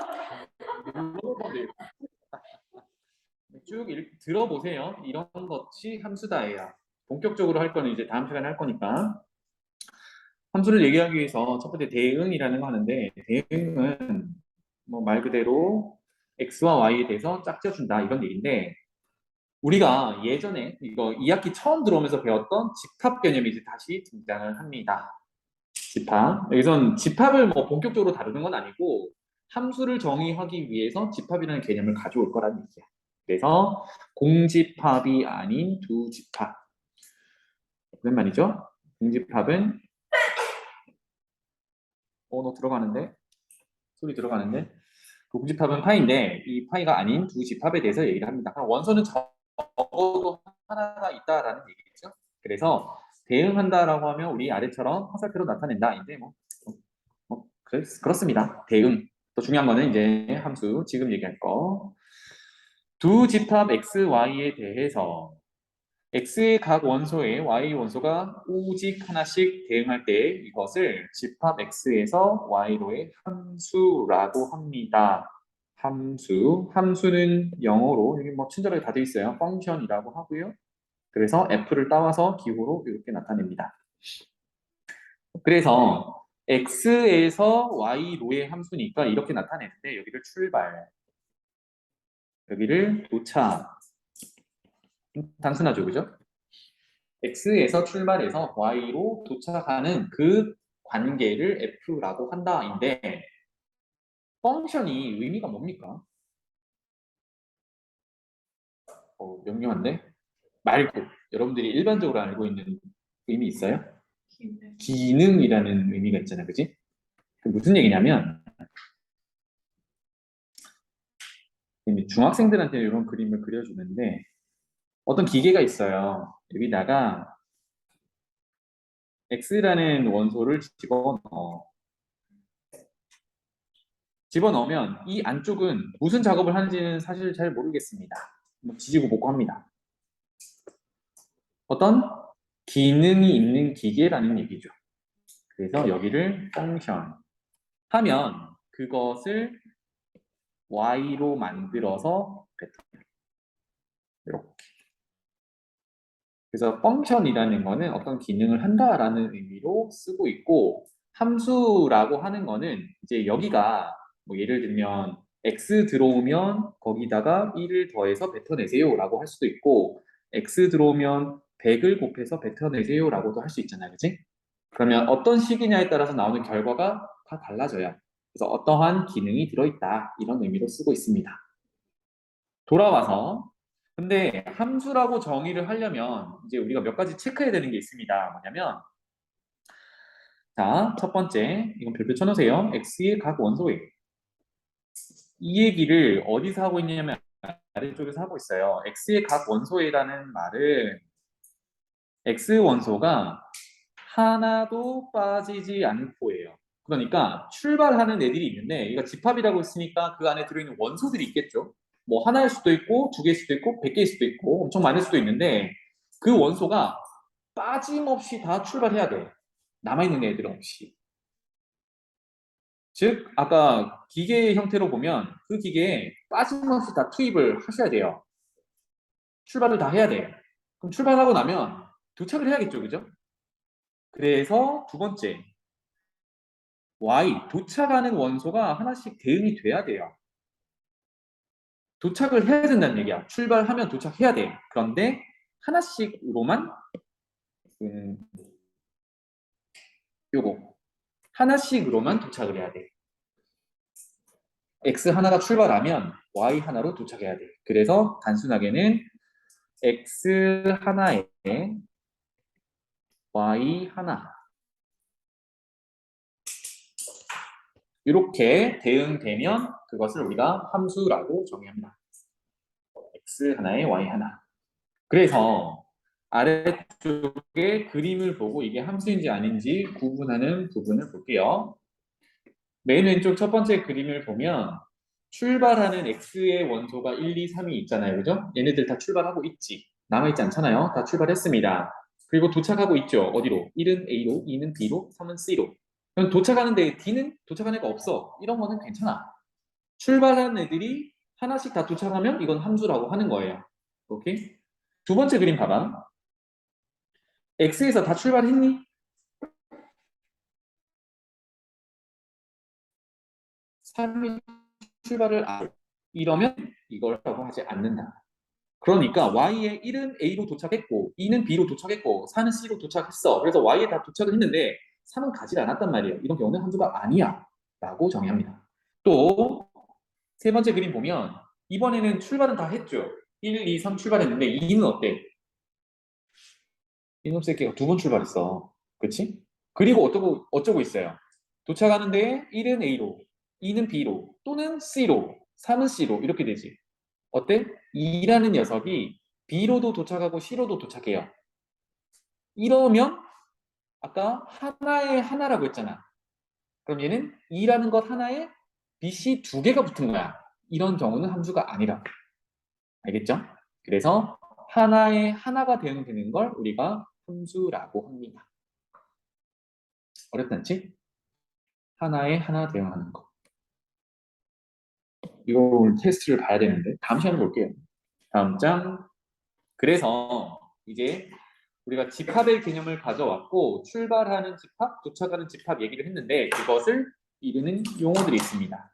쭉 읽, 들어보세요. 이런 것이 함수다예요. 본격적으로 할 거는 이제 다음 시간에 할 거니까. 함수를 얘기하기 위해서 첫 번째 대응이라는 거 하는데 대응은 뭐 말 그대로 x와 y에 대해서 짝지어준다 이런 얘기인데 우리가 예전에 이거 2학기 처음 들어오면서 배웠던 집합 개념이 이제 다시 등장을 합니다. 집합. 여기선 집합을 뭐 본격적으로 다루는 건 아니고 함수를 정의하기 위해서 집합이라는 개념을 가져올 거라는 얘기야. 그래서 공집합이 아닌 두 집합. 무슨 말이죠? 공집합은 어, 너 들어가는데? 소리 들어가는데? 공집합은 파인데 이 파이가 아닌 두 집합에 대해서 얘기를 합니다. 원소는 적어도 하나가 있다라는 얘기겠죠. 그래서 대응한다라고 하면 우리 아래처럼 화살표로 나타낸다. 이제 뭐, 뭐 그렇, 그렇습니다. 대응. 또 중요한 거는 이제 함수 지금 얘기할 거. 두 집합 x, y에 대해서 x의 각 원소에 y 원소가 오직 하나씩 대응할 때 이것을 집합 x에서 y로의 함수라고 합니다. 함수. 함수는 영어로 여기 뭐 친절하게 다 되어 있어요. 펑션이라고 하고요. 그래서 f를 따와서 기호로 이렇게 나타냅니다. 그래서 x에서 y로의 함수니까 이렇게 나타내는데 여기를 출발, 여기를 도착. 단순하죠, 그죠? x에서 출발해서 y로 도착하는 그 관계를 f라고 한다인데 펑션이 의미가 뭡니까? 어, 명료한데? 말고 여러분들이 일반적으로 알고 있는 의미 있어요? 기능이라는 의미가 있잖아요, 그지? 그 무슨 얘기냐면 중학생들한테 이런 그림을 그려주는데 어떤 기계가 있어요. 여기다가 x라는 원소를 집어넣어. 집어넣으면 이 안쪽은 무슨 작업을 하는지는 사실 잘 모르겠습니다. 뭐 지지고 볶고 합니다. 어떤 기능이 있는 기계라는 얘기죠. 그래서 여기를 펑션 하면 그것을 y로 만들어서 뱉어요. 이렇게. 그래서 펑션이라는 거는 어떤 기능을 한다라는 의미로 쓰고 있고 함수라고 하는 거는 이제 여기가 뭐 예를 들면 x 들어오면 거기다가 1을 더해서 뱉어내세요 라고 할 수도 있고 x 들어오면 100을 곱해서 뱉어내세요 라고도 할 수 있잖아요 그치? 그러면 어떤 식이냐에 따라서 나오는 결과가 다 달라져요 그래서 어떠한 기능이 들어있다 이런 의미로 쓰고 있습니다 돌아와서 근데 함수라고 정의를 하려면 이제 우리가 몇 가지 체크해야 되는 게 있습니다. 뭐냐면 자, 첫 번째 이건 별표 쳐놓으세요. x의 각 원소에 이 얘기를 어디서 하고 있냐면 아래쪽에서 하고 있어요. x의 각 원소에라는 말은 x 원소가 하나도 빠지지 않고예요. 그러니까 출발하는 애들이 있는데 이거 집합이라고 했으니까 그 안에 들어있는 원소들이 있겠죠. 뭐 하나일 수도 있고 두 개일 수도 있고 백 개일 수도 있고 엄청 많을 수도 있는데 그 원소가 빠짐없이 다 출발해야 돼. 남아있는 애들 없이. 즉 아까 기계 형태로 보면 그 기계에 빠짐없이 다 투입을 하셔야 돼요. 출발을 다 해야 돼. 그럼 출발하고 나면 도착을 해야겠죠, 그죠? 그래서 두 번째 Y 도착하는 원소가 하나씩 대응이 돼야 돼요. 도착을 해야 된다는 얘기야. 출발하면 도착해야 돼. 그런데 하나씩으로만 음, 요거 하나씩으로만 도착을 해야 돼. x 하나가 출발하면 y 하나로 도착해야 돼. 그래서 단순하게는 x 하나에 y 하나 이렇게 대응되면 그것을 우리가 함수라고 정의합니다. x 하나에 y 하나. 그래서 아래쪽에 그림을 보고 이게 함수인지 아닌지 구분하는 부분을 볼게요. 맨 왼쪽 첫 번째 그림을 보면 출발하는 x의 원소가 1, 2, 3이 있잖아요. 그죠? 얘네들 다 출발하고 있지. 남아있지 않잖아요. 다 출발했습니다. 그리고 도착하고 있죠. 어디로? 1은 A로, 2는 B로, 3은 C로. 그럼 도착하는데 D는 도착한 애가 없어. 이런 거는 괜찮아. 출발한 애들이 하나씩 다 도착하면 이건 함수라고 하는 거예요. 오케이? 두 번째 그림 봐봐. X에서 다 출발했니? 3이 출발을 안 이러면 이걸 라고 하지 않는다. 그러니까 Y의 1은 A로 도착했고 2는 B로 도착했고 4는 C로 도착했어. 그래서 Y에 다 도착을 했는데 3은 가지 않았단 말이에요. 이런 경우는 함수가 아니야. 라고 정의합니다. 또 세 번째 그림 보면 이번에는 출발은 다 했죠. 1, 2, 3 출발했는데 2는 어때? 이놈 새끼가 두 번 출발했어. 그치? 그리고 어쩌고, 어쩌고 있어요. 도착하는데 1은 A로, 2는 B로, 또는 C로, 3은 C로 이렇게 되지. 어때? 2라는 녀석이 B로도 도착하고 C로도 도착해요. 이러면 아까 하나에 하나라고 했잖아. 그럼 얘는 2라는 것 하나에 BC 두 개가 붙은 거야. 이런 경우는 함수가 아니라. 알겠죠? 그래서 하나에 하나가 대응되는 걸 우리가 함수라고 합니다. 어렵지 않지? 하나에 하나 대응하는 거. 이거 오늘 테스트를 봐야 되는데 다음 시간에 볼게요. 다음 장. 그래서 이제 우리가 집합의 개념을 가져왔고 출발하는 집합, 도착하는 집합 얘기를 했는데 그것을 이루는 용어들이 있습니다.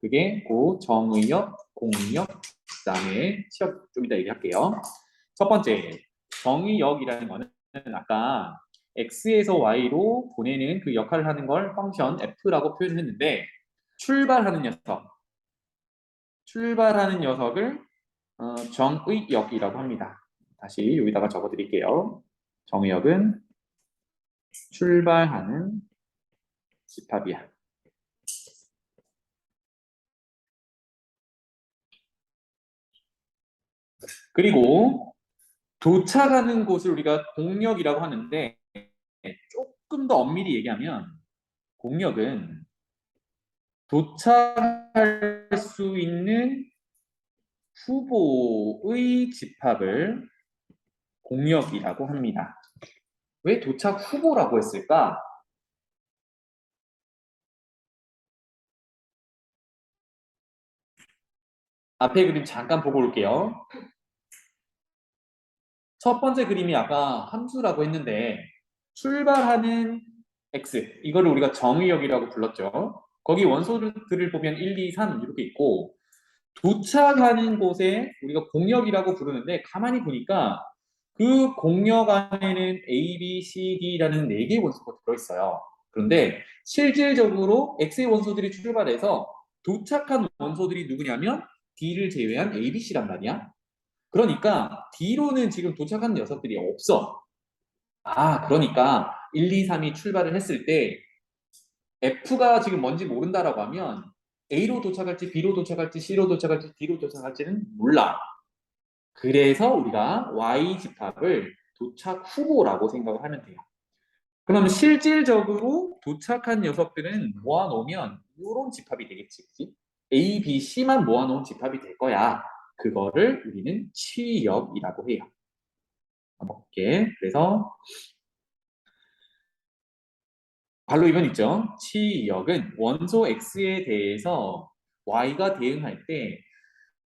그게 고 정의역, 공역, 그 다음에 취업 좀 이따 얘기할게요. 첫 번째 정의역이라는 거는 아까 x에서 y로 보내는 그 역할을 하는 걸 펑션 f라고 표현했는데 출발하는 녀석, 출발하는 녀석을 어, 정의역이라고 합니다. 다시 여기다가 적어드릴게요. 정의역은 출발하는 집합이야. 그리고 도착하는 곳을 우리가 공역이라고 하는데 조금 더 엄밀히 얘기하면 공역은 도착할 수 있는 후보의 집합을 공역이라고 합니다. 왜 도착 후보라고 했을까? 앞에 그림 잠깐 보고 올게요. 첫 번째 그림이 아까 함수라고 했는데 출발하는 x 이거를 우리가 정의역이라고 불렀죠. 거기 원소들을 보면 1, 2, 3 이렇게 있고 도착하는 곳에 우리가 공역이라고 부르는데 가만히 보니까 그 공역 안에는 A, B, C, D라는 네 개의 원소가 들어있어요. 그런데 실질적으로 X의 원소들이 출발해서 도착한 원소들이 누구냐면 D를 제외한 A, B, C란 말이야. 그러니까 D로는 지금 도착한 녀석들이 없어. 아, 그러니까 1, 2, 3이 출발을 했을 때 F가 지금 뭔지 모른다라고 하면 A로 도착할지 B로 도착할지 C로 도착할지 D로 도착할지는 몰라. 그래서 우리가 Y 집합을 도착 후보라고 생각을 하면 돼요. 그럼 실질적으로 도착한 녀석들은 모아놓으면 이런 집합이 되겠지. 그치? A, B, C만 모아놓은 집합이 될 거야. 그거를 우리는 치역이라고 해요. 볼게. 그래서 발로 이번 있죠. 치역은 원소 X에 대해서 Y가 대응할 때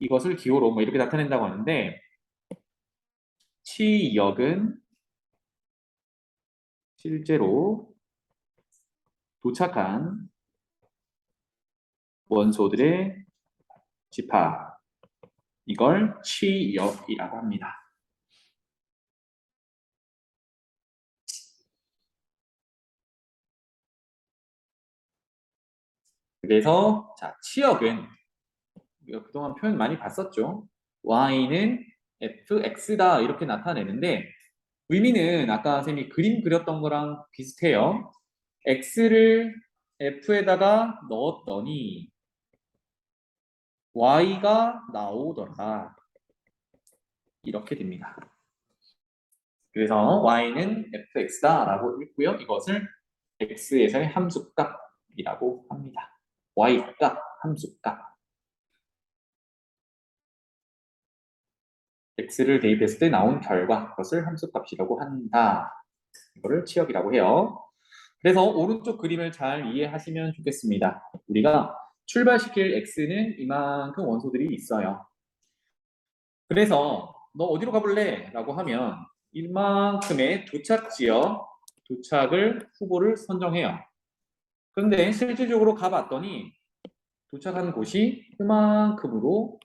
이것을 기호로 뭐 이렇게 나타낸다고 하는데 치역은 실제로 도착한 원소들의 집합 이걸 치역이라고 합니다. 그래서 자 치역은 우리가 그동안 표현 많이 봤었죠. y는 fx다 이렇게 나타내는데 의미는 아까 쌤이 그림 그렸던 거랑 비슷해요. x를 f에다가 넣었더니 y가 나오더라. 이렇게 됩니다. 그래서 y는 fx다 라고 읽고요. 이것을 x에서의 함수값이라고 합니다. Y값, 함수값. x를 대입했을 때 나온 결과, 그것을 함수값이라고 한다. 이거를 치역이라고 해요. 그래서 오른쪽 그림을 잘 이해하시면 좋겠습니다. 우리가 출발시킬 x는 이만큼 원소들이 있어요. 그래서 너 어디로 가볼래? 라고 하면 이만큼의 도착 지역, 도착을 후보를 선정해요. 그런데 실질적으로 가봤더니 도착한 곳이 이만큼으로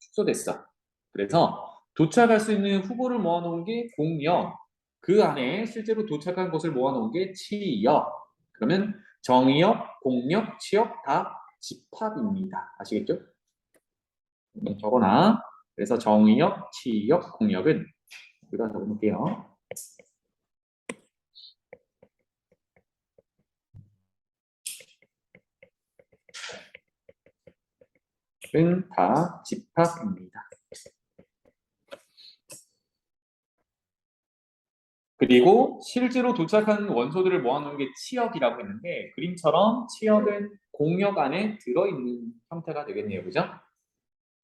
축소됐어. 그래서 도착할 수 있는 후보를 모아놓은 게 공역, 그 안에 실제로 도착한 곳을 모아놓은 게 치역. 그러면 정의역, 공역, 치역 다 집합입니다. 아시겠죠? 네, 적어놔. 그래서 정의역, 치역, 공역은 여기다 적어놓을게요. 은 다 집합입니다. 그리고 실제로 도착한 원소들을 모아놓은 게 치역이라고 했는데 그림처럼 치역은 공역 안에 들어있는 형태가 되겠네요. 그죠?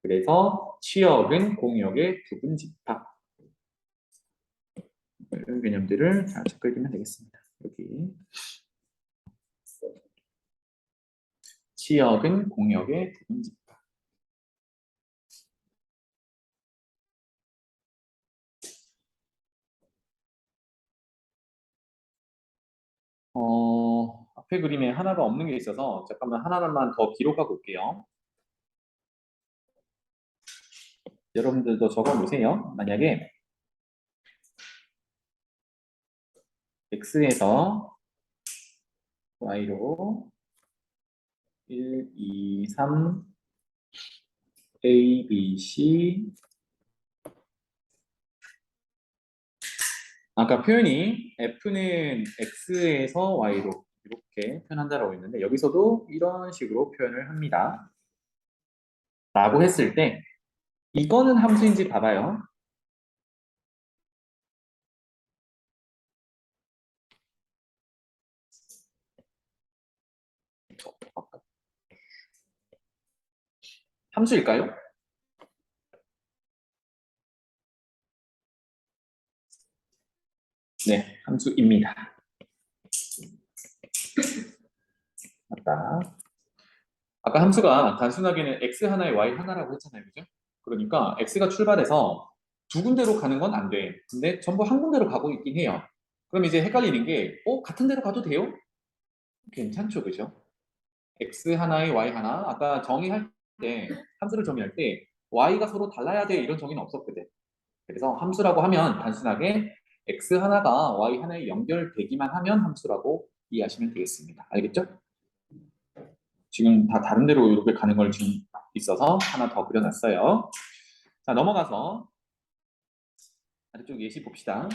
그래서 치역은 공역의 부분 집합. 이런 개념들을 잘 체크해주면 되겠습니다. 여기 치역은 공역의 부분 집합. 어, 앞에 그림에 하나가 없는 게 있어서 잠깐만 하나만 더 기록하고 올게요. 여러분들도 적어 놓으세요. 만약에 x에서 y로 1, 2, 3 a, b, c 아까 표현이 f는 x에서 y로 이렇게 표현한다라고 했는데 여기서도 이런 식으로 표현을 합니다. 라고 했을 때 이거는 함수인지 봐봐요. 함수일까요? 네, 함수입니다. 맞다. 아까 함수가 단순하게는 x 하나에 y 하나라고 했잖아요. 그죠? 그러니까 x가 출발해서 두 군데로 가는 건 안 돼. 근데 전부 한 군데로 가고 있긴 해요. 그럼 이제 헷갈리는 게, 어, 같은 데로 가도 돼요? 괜찮죠, 그죠? x 하나에 y 하나. 아까 정의할 때, 함수를 정의할 때, y가 서로 달라야 돼. 이런 정의는 없었거든. 그래서 함수라고 하면 단순하게 x 하나가 y 하나에 연결되기만 하면 함수라고 이해하시면 되겠습니다. 알겠죠? 지금 다 다른 데로 이렇게 가는 걸 지금 있어서 하나 더 그려놨어요. 자, 넘어가서 아래쪽 예시 봅시다.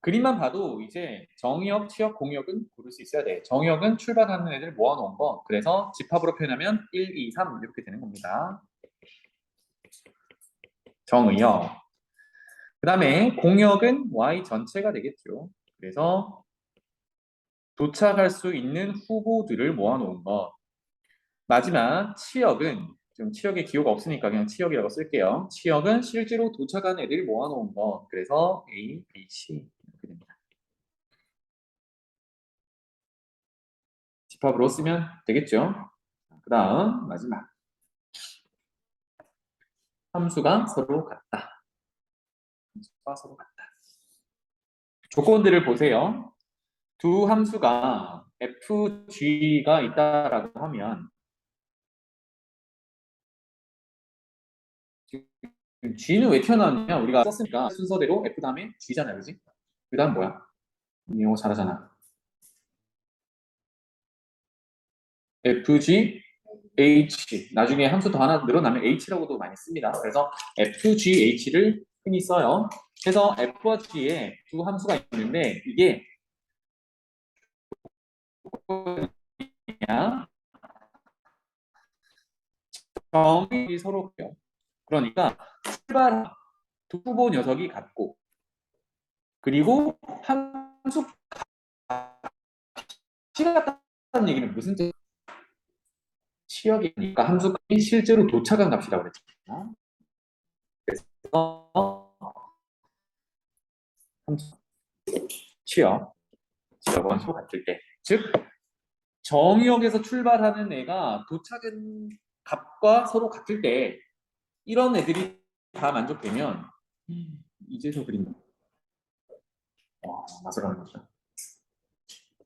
그림만 봐도 이제 정의역, 치역, 공역은 고를 수 있어야 돼. 정의역은 출발하는 애들 모아놓은 거. 그래서 집합으로 표현하면 1, 2, 3 이렇게 되는 겁니다. 정의역. 그 다음에 공역은 y 전체가 되겠죠. 그래서 도착할 수 있는 후보들을 모아놓은 것. 마지막 치역은 좀 치역의 기호가 없으니까 그냥 치역이라고 쓸게요. 치역은 실제로 도착한 애들 모아놓은 것. 그래서 A, B, C 이렇게 됩니다. 집합으로 쓰면 되겠죠. 그 다음 마지막 함수가 서로 같다. 함수가 서로 같다. 조건들을 보세요. 두 함수가 fg가 있다라고 하면 g는 왜 튀어나왔냐? 우리가 썼으니까 순서대로 f 다음에 g잖아요, 그지? 그 다음 뭐야? 이거 잘하잖아. fg h 나중에 함수 더 하나 늘어나면 h라고도 많이 씁니다. 그래서 fgh를 흔히 써요. 그래서 f와 g에 두 함수가 있는데 이게 그냥 정이 서로 요 그러니까 출발 두 후보 녀석이 같고 그리고 함수 가 같다는 얘기는 무슨 뜻? 치역이니까 함수값이 실제로 도착한 값이라고 그랬잖아. 치역 치역은 소 같을 때, 즉 정의역에서 출발하는 애가 도착한 값과 서로 같을 때 이런 애들이 다 만족되면 이제서 그린다. 와, 하는 거죠.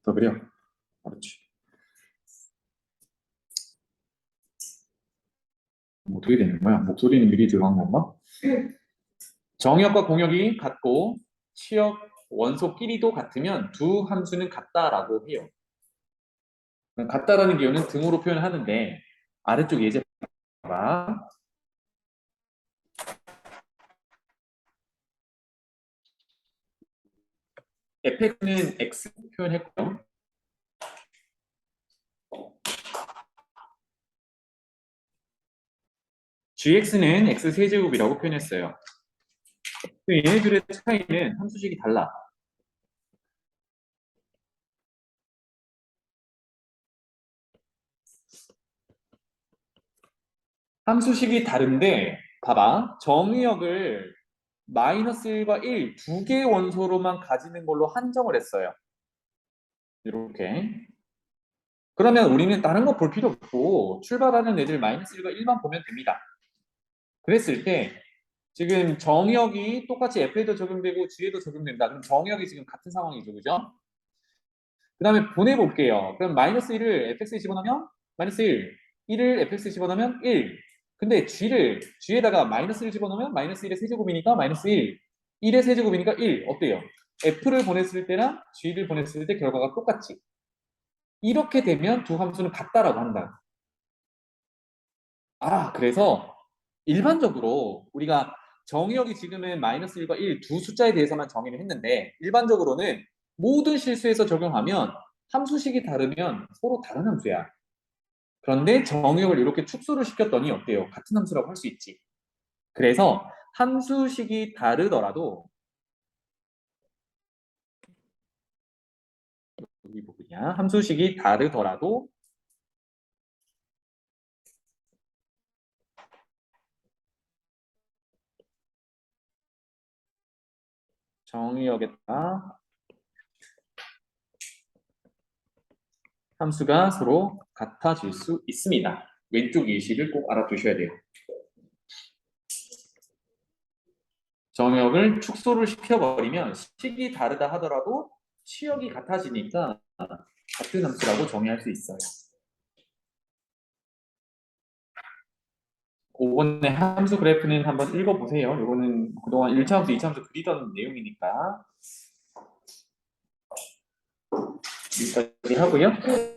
더 그려. 그렇지. 뭐 어떻게 되는 거야? 목소리는 미리 들어간 건가? 정역과 공역이 같고 치역 원소끼리도 같으면 두 함수는 같다라고 해요. 같다라는 기호는 등으로 표현하는데 아래쪽 예제 봐봐. fx는 x 표현했고요. Gx는 x 세제곱이라고 표현했어요. 얘네들의 차이는 함수식이 달라. 함수식이 다른데 봐봐 정의역을 마이너스 1과 1 두 개의 원소로만 가지는 걸로 한정을 했어요. 이렇게 그러면 우리는 다른 거 볼 필요 없고 출발하는 애들 마이너스 1과 1만 보면 됩니다. 그랬을 때 지금 정의역이 똑같이 F에도 적용되고 G에도 적용된다. 그럼 정의역이 지금 같은 상황이죠. 그죠? 그 다음에 보내볼게요. 그럼 마이너스 1을 fx에 집어넣으면 마이너스 1, 1을 fx에 집어넣으면 1. 근데 g를 g에다가 마이너스 1 집어넣으면 마이너스 1의 세제곱이니까 마이너스 1, 1의 세제곱이니까 1. 어때요? f를 보냈을 때랑 g를 보냈을 때 결과가 똑같지. 이렇게 되면 두 함수는 같다라고 한다. 아, 그래서 일반적으로 우리가 정의역이 지금은 마이너스 1과 1 두 숫자에 대해서만 정의를 했는데 일반적으로는 모든 실수에서 적용하면 함수식이 다르면 서로 다른 함수야. 그런데 정의역을 이렇게 축소를 시켰더니 어때요? 같은 함수라고 할 수 있지. 그래서 함수식이 다르더라도 이 부분이야. 함수식이 다르더라도 정의역에다가 함수가 서로 같아질 수 있습니다. 왼쪽 예시를 꼭 알아두셔야 돼요. 정역을 축소를 시켜버리면 식이 다르다 하더라도 치역이 같아지니까 같은 함수라고 정의할 수 있어요. 5번의 함수 그래프는 한번 읽어보세요. 이거는 그동안 1차 함수, 2차 함수 그리던 내용이니까 여기까지 하고요.